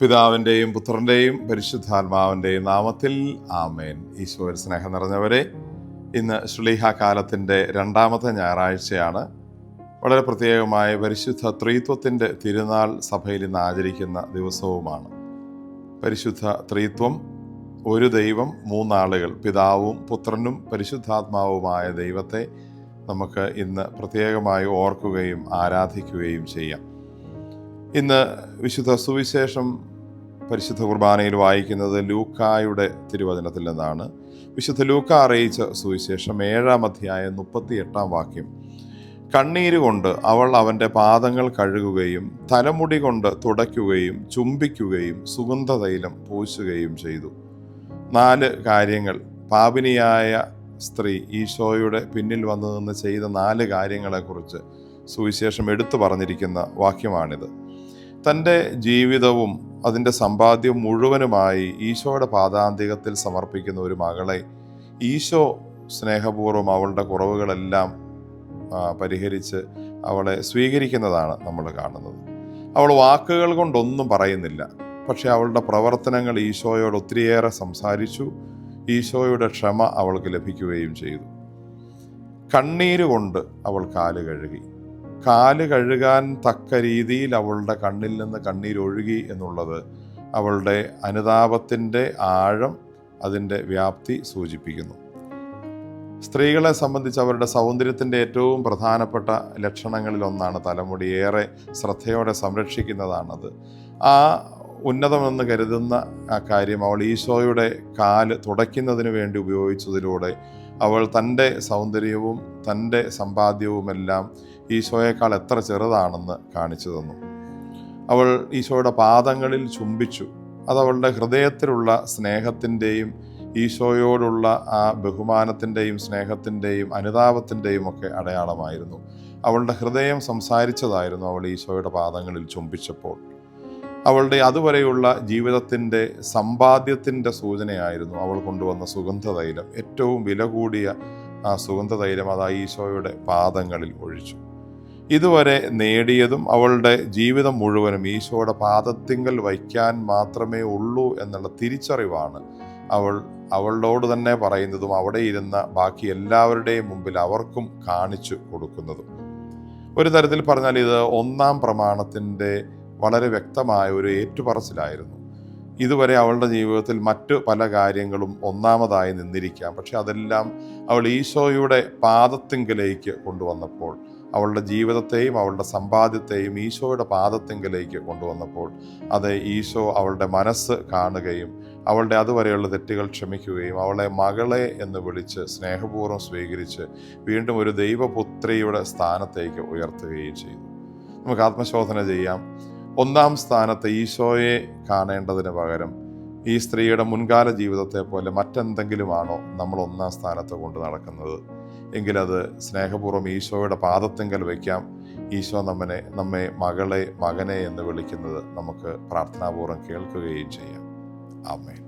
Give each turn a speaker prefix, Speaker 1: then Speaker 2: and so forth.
Speaker 1: പിതാവിന്റെയും പുത്രന്റെയും പരിശുദ്ധാത്മാവിന്റെയും നാമത്തിൽ ആമേൻ. ഈശോയിൽ സ്നേഹം നിറഞ്ഞവരെ ഇന്ന് ശ്ലീഹ കാലത്തിന്റെ രണ്ടാമത്തെ ഞായറാഴ്ചയാണ്. വളരെ പ്രത്യേകമായ പരിശുദ്ധ ത്രീത്വത്തിന്റെ തിരുനാൾ സഭയിൽ ഇന്ന് ആചരിക്കുന്ന ദിവസവുമാണ്. പരിശുദ്ധ ത്രീത്വം ഒരു ദൈവം മൂന്നാളുകൾ പിതാവും പുത്രനും പരിശുദ്ധാത്മാവുമായ ദൈവത്തെ നമുക്ക് ഇന്ന് പ്രത്യേകമായി ഓർക്കുകയും ആരാധിക്കുകയും ചെയ്യാം. ഇന്ന് വിശുദ്ധ സുവിശേഷം പരിശുദ്ധ കുർബാനയിൽ വായിക്കുന്നത് ലൂക്കായുടെ തിരുവചനത്തിൽ നിന്നാണ്. വിശുദ്ധ ലൂക്ക അറിയിച്ച സുവിശേഷം ഏഴാം അധ്യായം മുപ്പത്തി എട്ടാം വാക്യം. കണ്ണീര് കൊണ്ട് അവൾ അവന്റെ പാദങ്ങൾ കഴുകുകയും തലമുടി കൊണ്ട് തുടയ്ക്കുകയും ചുംബിക്കുകയും സുഗന്ധതൈലം പൂശുകയും ചെയ്തു. നാല് കാര്യങ്ങൾ. പാപിനിയായ സ്ത്രീ ഈശോയുടെ പിന്നിൽ വന്നു നിന്ന് ചെയ്ത നാല് കാര്യങ്ങളെക്കുറിച്ച് സുവിശേഷം എടുത്തു പറഞ്ഞിരിക്കുന്ന വാക്യമാണിത്. തന്റെ ജീവിതവും അതിന്റെ സമ്പാദ്യവും മുഴുവനുമായി ഈശോയുടെ പാദാന്തികത്തിൽ സമർപ്പിക്കുന്ന ഒരു മകളെ ഈശോ സ്നേഹപൂർവം അവളുടെ കുറവുകളെല്ലാം പരിഹരിച്ച് അവളെ സ്വീകരിക്കുന്നതാണ് നമ്മൾ കാണുന്നത്. അവൾ വാക്കുകൾ കൊണ്ടൊന്നും പറയുന്നില്ല. പക്ഷേ അവളുടെ പ്രവർത്തനങ്ങൾ ഈശോയോട് ഒത്തിരിയേറെ സംസാരിച്ചു. ഈശോയുടെ ക്ഷമ അവൾക്ക് ലഭിക്കുകയും ചെയ്തു. കണ്ണീര് കൊണ്ട് അവൾ കാൽ കഴുകി. കാൽ കഴുകാൻ തക്ക രീതിയിൽ അവളുടെ കണ്ണിൽ നിന്ന് കണ്ണീരൊഴുകി എന്നുള്ളത് അവളുടെ അനുതാപത്തിന്റെ ആഴം അതിന്റെ വ്യാപ്തി സൂചിപ്പിക്കുന്നു. സ്ത്രീകളെ സംബന്ധിച്ച് അവരുടെ സൗന്ദര്യത്തിന്റെ ഏറ്റവും പ്രധാനപ്പെട്ട ലക്ഷണങ്ങളിലൊന്നാണ് തലമുടി. ഏറെ ശ്രദ്ധയോടെ സംരക്ഷിക്കുന്നതാണത്. ആ ഉന്നതമെന്ന് കരുതുന്ന ആ കാര്യം അവൾ ഈശോയുടെ കാൽ തുടയ്ക്കുന്നതിന് വേണ്ടി ഉപയോഗിച്ചതിലൂടെ അവൾ തന്റെ സൗന്ദര്യവും തന്റെ സമ്പാദ്യവുമെല്ലാം ഈശോയേക്കാൾ എത്ര ചെറുതാണെന്ന് കാണിച്ചു തന്നു. അവൾ ഈശോയുടെ പാദങ്ങളിൽ ചുംബിച്ചു. അതവളുടെ ഹൃദയത്തിലുള്ള സ്നേഹത്തിന്റെയും ഈശോയോടുള്ള ആ ബഹുമാനത്തിന്റെയും സ്നേഹത്തിന്റെയും അനുതാപത്തിന്റെയും ഒക്കെ അടയാളമായിരുന്നു. അവളുടെ ഹൃദയം സംസാരിച്ചതായിരുന്നു അവൾ ഈശോയുടെ പാദങ്ങളിൽ ചുംബിച്ചപ്പോൾ. അവളുടെ അതുവരെയുള്ള ജീവിതത്തിന്റെ സമ്പാദ്യത്തിന്റെ സൂചനയായിരുന്നു അവൾ കൊണ്ടുവന്ന സുഗന്ധതൈലം. ഏറ്റവും വില കൂടിയ ആ സുഗന്ധതൈലം അത് ഈശോയുടെ പാദങ്ങളിൽ ഒഴിച്ചു. ഇതുവരെ നേടിയതും അവളുടെ ജീവിതം മുഴുവനും ഈശോയുടെ പാദത്തിങ്കൽ വയ്ക്കാൻ മാത്രമേ ഉള്ളൂ എന്നുള്ള തിരിച്ചറിവാണ് അവൾ അവളോട് തന്നെ പറയുന്നതും അവിടെ ഇരുന്ന ബാക്കി എല്ലാവരുടെയും മുമ്പിൽ അവർക്കും കാണിച്ചു കൊടുക്കുന്നതും. ഒരു തരത്തിൽ പറഞ്ഞാൽ ഇത് ഒന്നാം പ്രമാണത്തിന്റെ വളരെ വ്യക്തമായ ഒരു ഏറ്റുപറച്ചിലായിരുന്നു. ഇതുവരെ അവളുടെ ജീവിതത്തിൽ മറ്റു പല കാര്യങ്ങളും ഒന്നാമതായി നിന്നിരിക്കാം. പക്ഷെ അതെല്ലാം അവൾ ഈശോയുടെ പാദത്തിങ്കലേക്ക് കൊണ്ടുവന്നപ്പോൾ അവളുടെ ജീവിതത്തെയും അവളുടെ സമ്പാദ്യത്തെയും ഈശോയുടെ പാദത്തിങ്കലേക്ക് കൊണ്ടുവന്നപ്പോൾ അത് ഈശോ അവളുടെ മനസ്സ് കാണുകയും അവളുടെ അതുവരെയുള്ള തെറ്റുകൾ ക്ഷമിക്കുകയും അവളെ മകളെ എന്ന് വിളിച്ച് സ്നേഹപൂർവം സ്വീകരിച്ച് വീണ്ടും ഒരു ദൈവപുത്രിയുടെ സ്ഥാനത്തേക്ക് ഉയർത്തുകയും ചെയ്തു. നമുക്ക് ആത്മശോധന ചെയ്യാം. ഒന്നാം സ്ഥാനത്ത് ഈശോയെ കാണേണ്ടതിന് പകരം ഈ സ്ത്രീയുടെ മുൻകാല ജീവിതത്തെ പോലെ മറ്റെന്തെങ്കിലുമാണോ നമ്മൾ ഒന്നാം സ്ഥാനത്ത് കൊണ്ട് നടക്കുന്നത്. എങ്കിലത് സ്നേഹപൂർവം ഈശോയുടെ പാദത്തെങ്കിൽ വയ്ക്കാം. ഈശോ നമ്മനെ നമ്മെ മകളെ മകനെ എന്ന് വിളിക്കുന്നത് നമുക്ക് പ്രാർത്ഥനാപൂർവം കേൾക്കുകയും ചെയ്യാം. ആമേൻ.